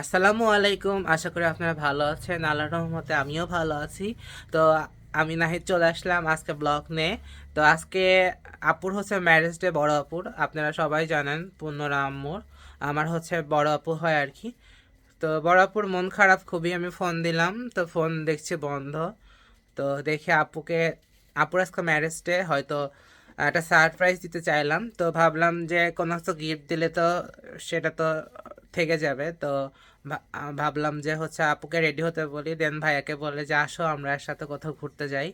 আসসালামু আলাইকুম। আশা করি আপনারা ভালো আছেন। আল্লাহ রহমতে আমিও ভালো আছি। তো আমি নাহিদ চলে আসলাম আজকে ব্লগ নিয়ে। তো আজকে আপুর হচ্ছে ম্যারেজ ডে, বড় আপুর। আপনারা সবাই জানেন পূর্ণরা আম্মুর। আমার হচ্ছে বড় আপু হয় আর কি। তো বড় আপুর মন খারাপ, খুবই আমি ফোন দিলাম। তো ফোন দেখছি বন্ধ। তো দেখে আপুকে, আপুর আজকে ম্যারেজ ডে, হয়তো একটা সারপ্রাইজ দিতে চাইলাম। তো ভাবলাম যে কোনো গিফট দিলে তো সেটা তো থেকে যাবে। তো ভাবলাম যে হচ্ছে আপুকে রেডি হতে বলি। দেন ভাইয়াকে বলে যে, আসো, আমরা একসাথে কোথাও ঘুরতে যাই।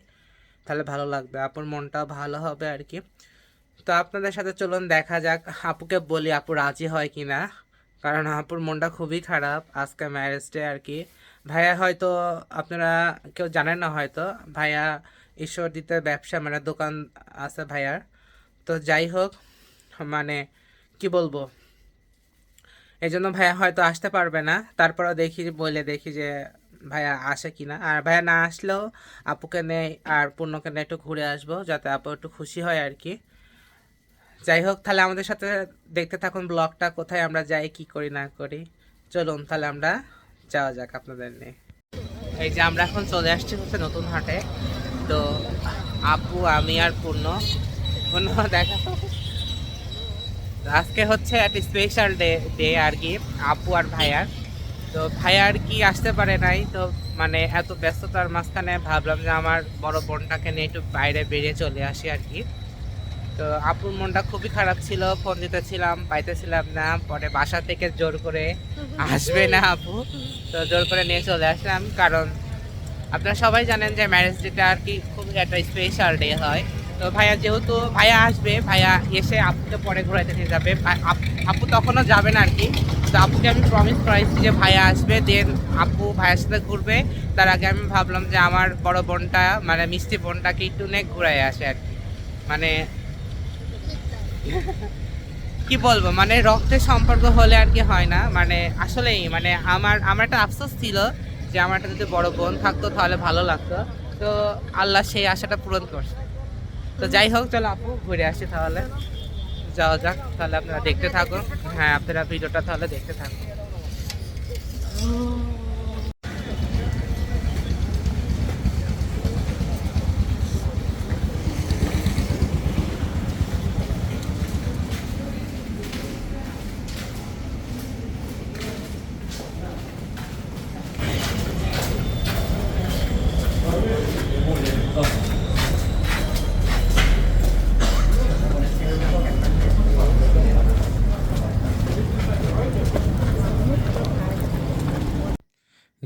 তাহলে ভালো লাগবে। আপুর মনটাও ভালো হবে আর কি তো আপনাদের সাথে চলুন, দেখা যাক আপুকে বলি, আপু রাজি হয় কি না কারণ আপুর মনটা খুবই খারাপ আজকে ম্যারেজ ডে আর কি ভাইয়া হয়তো, আপনারা কেউ জানেন না হয়তো, ভাইয়া ঈশ্বরদীতে ব্যবসা মানে দোকান আছে ভাইয়ার। তো যাই হোক মানে কি বলব? এই জন্য ভাইয়া হয়তো আসতে পারবে না। তারপরে দেখি, বলে দেখি যে ভাইয়া আসে কিনা। আর ভাইয়া না আসলেও আপুকে নেই আর পূর্ণকে নিয়ে একটু ঘুরে আসব, যাতে আপু একটু খুশি হয় আর কি। যাই হোক, তাহলে আমাদের সাথে দেখতে থাকুন ব্লগটা, কোথায় আমরা যাই, কি করি, না করি। চলুন, তাহলে আমরা যাওয়া যাক আপনাদের নিয়ে। এই যে আমরা এখন চলে আসছি হচ্ছে নতুন হাটে। তো আপু, আমি আর পূর্ণ। পূর্ণ, দেখা আজকে হচ্ছে একটা স্পেশাল ডে ডে আর কি, আপু আর ভাইয়ার তো ভাইয়ার কি আসতে পারে নাই, তো মানে এত ব্যস্ততার মাঝখানে ভাবলাম যে আমার বড় বোনটাকে নিয়ে একটু বাইরে বেরিয়ে চলে আসি আর কি। তো আপুর মনটা খুবই খারাপ ছিল ফোন দিতেছিলাম, পাইতেছিলাম না, পরে বাসা থেকে জোর করে আসবে না আপু। তো জোর করে নিয়ে চলে আসলাম, কারণ আপনারা সবাই জানেন যে ম্যারেজ ডেটা আর কি খুবই একটা স্পেশাল ডে হয়। তো ভাইয়া যেহেতু ভাইয়া আসবে, ভাইয়া এসে আপুকে পরে ঘোরাতে নিয়ে যাবে। আপ- তখনও যাবে না আর কি তো আপুকে আমি প্রমিস করাইছি যে ভাইয়া আসবে দেন আপু ভাইয়ের সাথে ঘুরবে। তার আগে আমি ভাবলাম যে আমার বড় বোনটা মানে মিষ্টি বোনটাকে একটু নে ঘুরাই আসে আর কি মানে কি বলব মানে রক্তের সম্পর্ক হলে আর কি হয় না। মানে আসলেই মানে আমার আমার একটা আফসোস ছিল যে আমার একটা যদি বড় বোন থাকতো তাহলে ভালো লাগতো। তো আল্লাহ সেই আশাটা পূরণ করছে। তো যাই হোক, চলো আপু ঘুরে আসি তাহলে। যাওয়া যাক, তাহলে আপনারা দেখতে থাকুন। হ্যাঁ আপনারা ভিডিওটা তাহলে দেখতে থাকুন।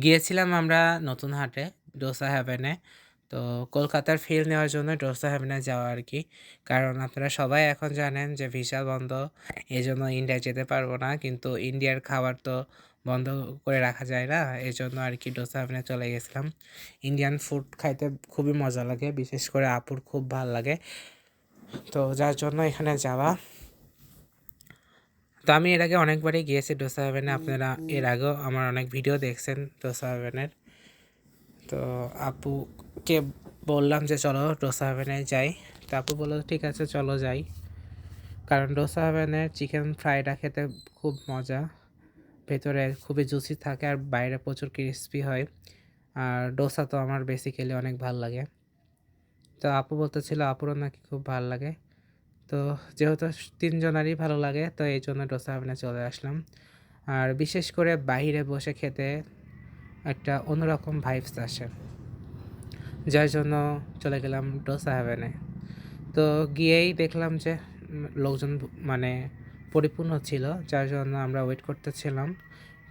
গিয়েছিলাম আমরা নতুন হাটে ডোসা হ্যাভেনে তো কলকাতার ফিল নেওয়ার জন্য ডোসা হ্যাভেনে যাওয়া আর কি। কারণ আপনারা সবাই এখন জানেন যে ভিসা বন্ধ এই জন্য ইন্ডিয়া যেতে পারব না। কিন্তু ইন্ডিয়ার খাবার তো বন্ধ করে রাখা যায় না এই জন্য আর কি ডোসা হ্যাভেনে চলে গেছিলাম। ইন্ডিয়ান ফুড খাইতে খুবই মজা লাগে, বিশেষ করে আপুর খুব ভালো লাগে। তো যার জন্য এখানে যাওয়া। তো আমি এর আগে অনেকবারই গিয়েছি ডোসা হেভেনে আপনারা এর আগেও আমার অনেক ভিডিও দেখছেন ডোসা হেভেনের তো আপুকে বললাম যে চলো ডোসা হেভেনে যাই। তো আপু বলল, ঠিক আছে, চলো যাই। কারণ ডোসা হেভেনের চিকেন ফ্রাইটা খেতে খুব মজা। ভেতরে খুবই জুসি থাকে আর বাইরে প্রচুর ক্রিস্পি হয়। আর ডোসা তো আমার বেসিক্যালি অনেক ভালো লাগে। তো আপু বলতেছিল, আপুরও নাকি খুব ভালো লাগে। তো যেহেতু তিনজনারই ভালো লাগে, তো এই জন্য ডোসা হাভেনে চলে আসলাম। আর বিশেষ করে বাইরে বসে খেতে একটা অন্যরকম ভাইবস আসে। যার জন্য চলে গেলাম ডোসা হাভেনে তো গিয়েই দেখলাম যে লোকজন মানে পরিপূর্ণ ছিল, যার জন্য আমরা ওয়েট করতেছিলাম।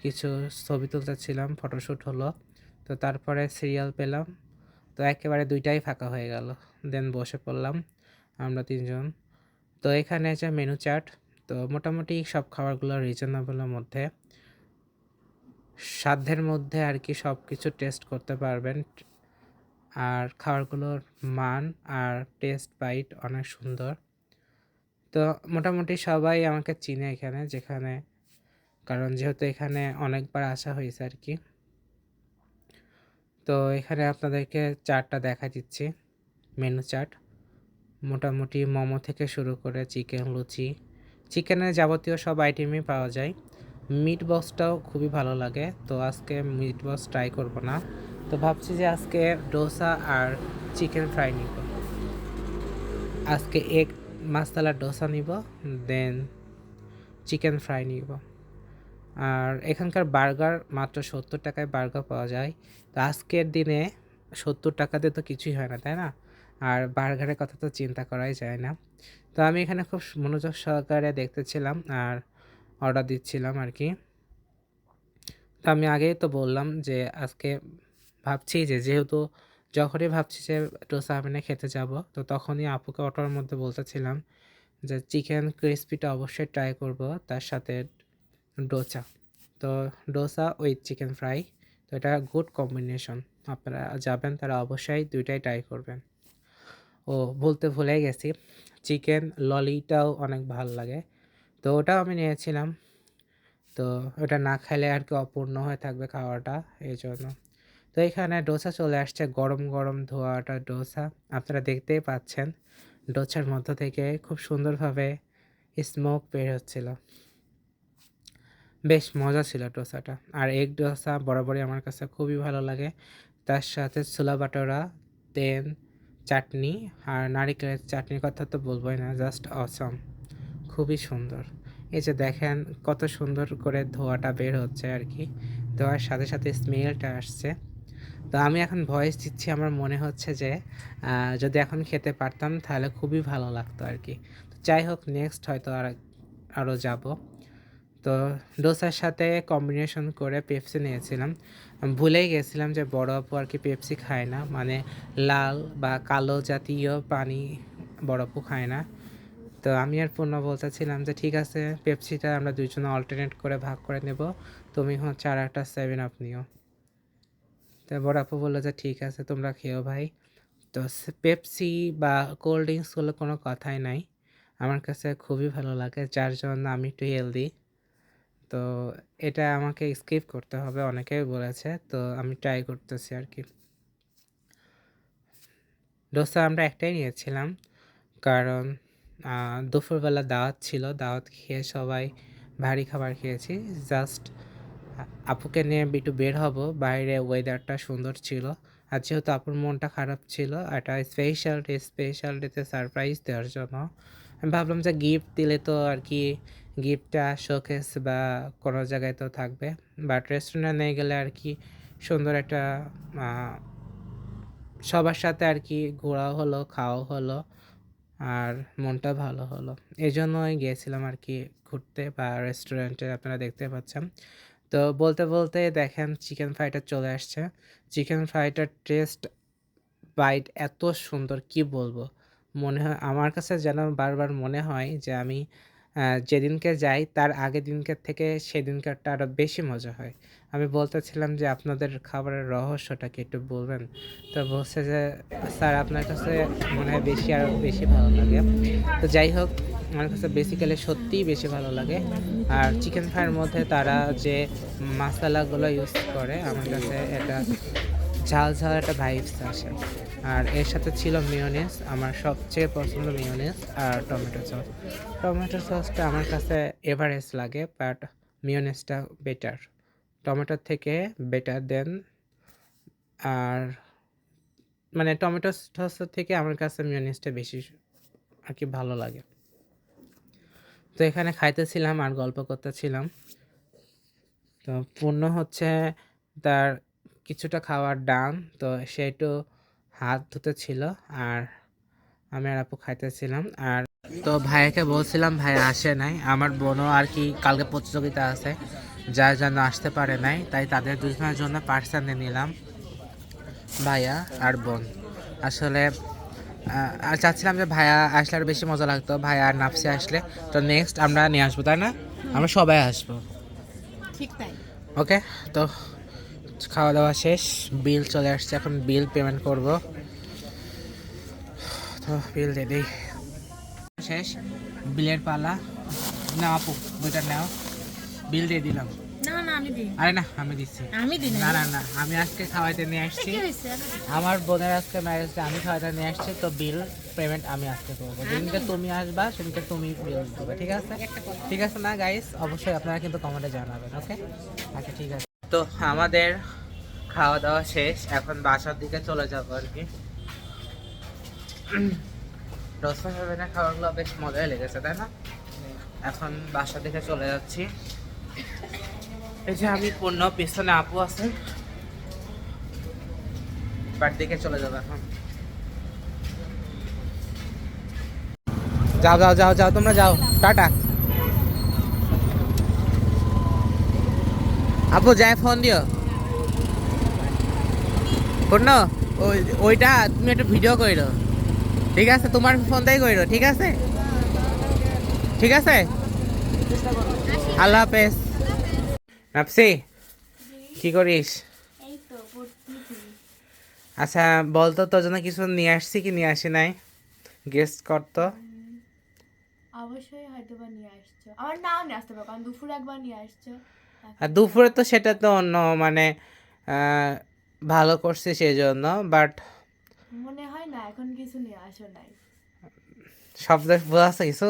কিছু ছবি তুলতেছিলাম ফটোশ্যুট হলো। তো তারপরে সিরিয়াল পেলাম। তো একেবারে দুইটাই ফাঁকা হয়ে গেল। দেন বসে পড়লাম, আমরা তিনজন। তো এখানে আছে মেনু চার্ট। তো মোটামুটি সব খাবারগুলো রিজনেবলের মধ্যে। সাধ্যের মধ্যে আর কি সব কিছু টেস্ট করতে পারবেন। আর খাবারগুলোর মান আর টেস্ট বাইট অনেক সুন্দর। তো মোটামুটি সবাই আমাকে চিনে এখানে, যেখানে, কারণ যেহেতু এখানে অনেকবার আসা হয়েছে আর কি। তো এখানে আপনাদেরকে চার্টটা দেখা দিচ্ছি, মেনু চার্ট। মোটামুটি মোমো থেকে শুরু করে চিকেন, লুচি। চিকেনের যাবতীয় সব আইটেমই পাওয়া যায়। মিট বক্সটাও খুবই ভালো লাগে। তো আজকে মিট বক্স ট্রাই করব না। তো ভাবছি যে আজকে ডোসা আর চিকেন ফ্রাই নিব। আজকে এক মাসালা ডোসা নিব দেন চিকেন ফ্রাই নিব। আর এখানকার বার্গার মাত্র সত্তর টাকায় বার্গার পাওয়া যায়। তো আজকের দিনে সত্তর টাকাতে তো কিছুই হয় না, তাই না? আর বার্গারের কথা তো চিন্তা করাই যায় না। তো আমি এখানে খুব মনোযোগ সহকারে দেখতেছিলাম আর অর্ডার দিচ্ছিলাম আর কি তো আমি আগেই তো বললাম যে আজকে ভাবছি যে যেহেতু যখনই ভাবছি যে ডোসা আমিনে খেতে যাব, তো তখনই আপুকে অটোর মধ্যে বলতেছিলাম যে চিকেন ক্রিসপিটা অবশ্যই ট্রাই করব, তার সাথে ডোসা তো ডোসা উইথ চিকেন ফ্রাই তো এটা গুড কম্বিনেশন আপনারা যাবেন, তারা অবশ্যই দুইটাই ট্রাই করবেন। ও বলতে ভুলে গেছি। চিকেন ললিটাও অনেক ভালো লাগে। তো ওটাও আমি নিয়েছিলাম। তো ওটা না খেলে আর কি অপূর্ণ হয়ে থাকবে খাওয়াটা, এই জন্য। তো এখানে ডোসা চলে আসছে, গরম গরম ধোয়াটা ডোসা। আপনারা দেখতেই পাচ্ছেন, ডোসার মধ্য থেকে খুব সুন্দরভাবে স্মোক বের হচ্ছিল। বেশ মজা ছিল ডোসাটা। আর এগ ডোসা বরাবরই আমার কাছে খুবই ভালো লাগে। তার সাথে ছোলা বাটোরা তেন চাটনি আর নারিকেলের চাটনির কথা তো বলবোই না জাস্ট অসম খুবই সুন্দর। এই যে দেখেন কত সুন্দর করে ধোয়াটা বের হচ্ছে আর কি, ধোয়ার সাথে সাথে স্মেলটা আসছে। তো আমি এখন ভয়েস দিচ্ছি, আমার মনে হচ্ছে যে যদি এখন খেতে পারতাম তাহলে খুবই ভালো লাগতো আর কি। তো যাই হোক নেক্সট হয়তো আর আরও যাব। তো ডোসার সাথে কম্বিনেশন করে পেপসি নিয়েছিলাম। ভুলেই গেছিলাম যে বড় আপু আর কি পেপসি খায় না। মানে লাল বা কালো জাতীয় পানি বড় আপু খায় না। তো আমি আর পূর্ণ বলতেছিলাম যে, ঠিক আছে পেপসিটা আমরা দুইজনে অল্টারনেট করে ভাগ করে নেব। তুমি হচ্ছে আর একটা সেভেন আপ নিও। তো বড় আপু বলল যে, ঠিক আছে, তোমরা খেও ভাই। তো পেপসি বা কোল্ড ড্রিঙ্কসগুলো কোনো কথাই নাই। আমার কাছে খুবই ভালো লাগে, যার জন্য আমি একটু হেলদি তো এটা আমাকে স্কিপ করতে হবে অনেকেই বলেছে, তো আমি ট্রাই করতেছি আর কি। ডোসা আমরা একটাই নিয়েছিলাম, কারণ দুপুরবেলা দাওয়াত ছিল, দাওয়াত খেয়ে সবাই ভারী খাবার খেয়েছি। জাস্ট আপুকে নিয়ে একটু বের হব, বাইরে ওয়েদারটা সুন্দর ছিল। আর যেহেতু আপুর মনটা খারাপ ছিল, একটা স্পেশাল ডে স্পেশাল ডেতে সারপ্রাইজ দেওয়ার জন্য আমি ভাবলাম যে গিফট দিলে তো আর কি গিফটটা শোকেস বা কোনো জায়গায় তো থাকবে। বাট রেস্টুরেন্টে নিয়ে গেলে আর কি সুন্দর একটা সবার সাথে আর কি ঘোরাও হলো, খাওয়াও হলো আর মনটা ভালো হলো। এই জন্যই গিয়েছিলাম আর কি ঘুরতে বা রেস্টুরেন্টে আপনারা দেখতে পাচ্ছেন। তো বলতে বলতে দেখেন চিকেন ফ্রাইটা চলে আসছে। চিকেন ফ্রাইটার টেস্ট বাইট এত সুন্দর, কি বলব? মনে হয়, আমার কাছে যেন বারবার মনে হয় যে আমি যেদিনকে যাই তার আগের দিনকার থেকে সেদিনকারটা আরও বেশি মজা হয়। আমি বলতেছিলাম যে আপনাদের খাবারের রহস্যটা কি একটু বলবেন? তো বলছে যে, স্যার, আপনার কাছে মনে হয় বেশি আরও বেশি ভালো লাগে। তো যাই হোক, আমার কাছে বেসিক্যালি সত্যিই বেশি ভালো লাগে। আর চিকেন ফ্রাইয়ের মধ্যে তারা যে মশলাগুলো ইউজ করে, আমার কাছে এটা ঝাল ঝাল একটা ভাইবস আসে। আর এর সাথে ছিল মিওনেস আমার সবচেয়ে পছন্দ মিওনেস আর টমেটো সস টমেটো সসটা আমার কাছে এভারেস্ট লাগে বাট মিওনেসটা বেটার টমেটোর থেকে বেটার দেন আর মানে টমেটো সসের থেকে আমার কাছে মিওনেসটা বেশি আর কি ভালো লাগে। তো এখানে খাইতেছিলাম আর গল্প করতেছিলাম। তো পূর্ণ হচ্ছে তার কিছুটা খাওয়ার ডান তো সে একটু হাত ধুতে ছিল আর আমি আর আপু খাইতেছিলাম। আর তো ভাইয়াকে বলছিলাম ভাই আসে নাই। আমার বোনও আর কি কালকে প্রতিযোগিতা আছে যার যেন আসতে পারে নাই তাই তাদের দুজনের জন্য পার্সেল নিয়ে নিলাম ভাইয়া আর বোন। আসলে আর চাচ্ছিলাম যে ভাইয়া আসলে আর বেশি মজা লাগতো ভাইয়া আর নাফসি আসলে। তো নেক্সট আমরা নিয়ে আসব তাই না? আমরা সবাই আসব। ঠিক তাই। ওকে তো খাওয়া দাওয়া শেষ বিল চলে আসছে এখন বিল পেমেন্ট করব। তো বিল দিয়ে দিই। শেষ বিলের পালা। না আপু দুইটা নাও। বিল দিয়ে দিলাম। আরে না আমি দিচ্ছি। আমি না না না আমি আজকে খাওয়াইতে নিয়ে আসছি। আমার বোনের আজকে ম্যারেজ আমি খাওয়াইতে নিয়ে আসছি তো বিল পেমেন্ট আমি আজকে করব। যেদিনকে তুমি আসবা সেদিনকে তুমি বিল দেবে ঠিক আছে? ঠিক আছে না গাইস অবশ্যই আপনারা কিন্তু কমেন্টে জানাবেন ওকে আচ্ছা ঠিক আছে। তো আমাদের খাওয়া দাওয়া শেষ, এখন বাসার দিকে চলে যাব আর কি। রসা সেভেনের খাবারগুলো বেশ মজাই লেগেছে, তাই না? এখন বাসার দিকে চলে যাচ্ছি। এই যে আমি পূর্ণ, পিছনে আপু আছে। বাড়ির দিকে চলে যাব এখন। যাও যাও যাও যাও, তোমরা যাও। টাটা। আপু যায় ফোন দিও। ওই ওইটা তুমি একটা ভিডিও কইরো। ঠিক আছে? তোমার ফোন দিয়ে কইরো, ঠিক আছে? ঠিক আছে? আল্লাহ হাফেজ। নাপসি কি করিস? আচ্ছা বলতো, তোর জন্য কিছু নিয়ে আসছি কি নিয়ে আসি নাই? গেস্ট করতো অবশ্যই হয়তো বা নিয়ে আসছো। আমার নাও নিয়ে আসতে পারো, কারণ দুপুরে একবার নিয়ে আসছো। আর দুপুরে তো সেটা তো অন্য মানে ভালো করছে সেই জন্য বাট মনে হয় না এখন কিছু নিয়ে আসো নাই। শব্দ বোঝাচ্ছে কিছু?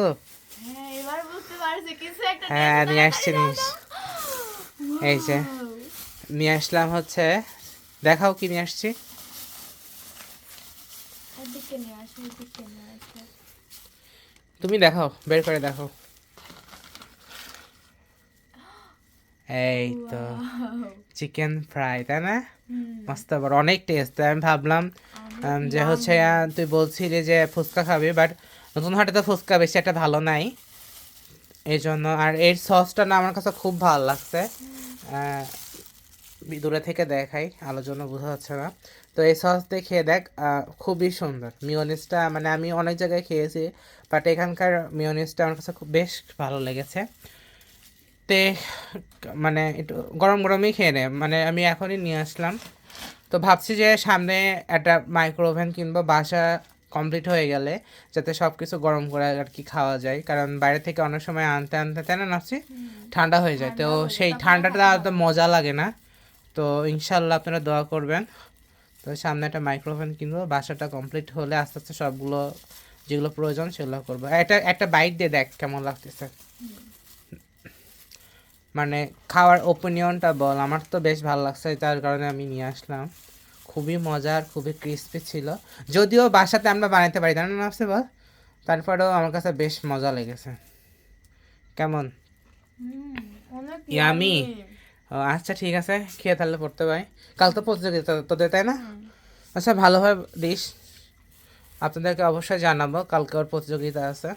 হ্যাঁ এবার বুঝতে পারছি কিছু একটা হ্যাঁ নিয়ে আসছি এই যে নিয়ে আসলাম হচ্ছে দেখাও কি নিয়ে আসছি। তুমি দেখাও বের করে দেখো এই তো চিকেন ফ্রাই তাই না? মস্ত বড় অনেক টেস্ট আমি ভাবলাম যে হচ্ছে তুই বলছিলি যে ফুচকা খাবি বাট নতুন হাটে তো ফুচকা বেশি একটা ভালো নাই। এই জন্য আর এর সসটা না আমার কাছে খুব ভালো লাগছে। দূরে থেকে দেখাই আলোর জন্য বোঝা যাচ্ছে না। তো এই সস দিয়ে খেয়ে দেখ খুবই সুন্দর। মিওনিসটা মানে আমি অনেক জায়গায় খেয়েছি বাট এখানকার মিওনিসটা আমার কাছে খুব বেশ ভালো লেগেছে। তে মানে একটু গরম গরমই খেয়ে নে। মানে আমি এখনই নিয়ে আসলাম। তো ভাবছি যে সামনে একটা মাইক্রো ওভেন কিনবো বাসা কমপ্লিট হয়ে গেলে যাতে সব কিছু গরম করে আর কি খাওয়া যায়। কারণ বাইরে থেকে অনেক সময় আনতে আনতে তাই না নাচছি ঠান্ডা হয়ে যায়। তো সেই ঠান্ডাটা তো মজা লাগে না। তো ইনশাল্লাহ আপনারা দোয়া করবেন। তো সামনে একটা মাইক্রো ওভেন কিনবো বাসাটা কমপ্লিট হলে আস্তে আস্তে সবগুলো যেগুলো প্রয়োজন সেগুলো করব। এটা একটা বাইট দিয়ে দেখ কেমন লাগতেছে। মানে খাওয়ার ওপিনিয়নটা বল আমার তো বেশ ভালো লাগছে তার কারণে আমি নিয়ে আসলাম। খুবই মজার খুবই ক্রিস্পি ছিল। যদিও বাসাতে আমরা বানাইতে পারি তাই না নাফসে বল? তারপরেও আমার কাছে বেশ মজা লেগেছে। কেমন? ইয়ামি ও আচ্ছা ঠিক আছে খেয়ে তাহলে পড়তে পারি। কাল তো প্রতিযোগিতা তোদের তাই না? আচ্ছা ভালোভাবে দিস। আপনাদেরকে অবশ্যই জানাব কালকে ওর প্রতিযোগিতা আছে।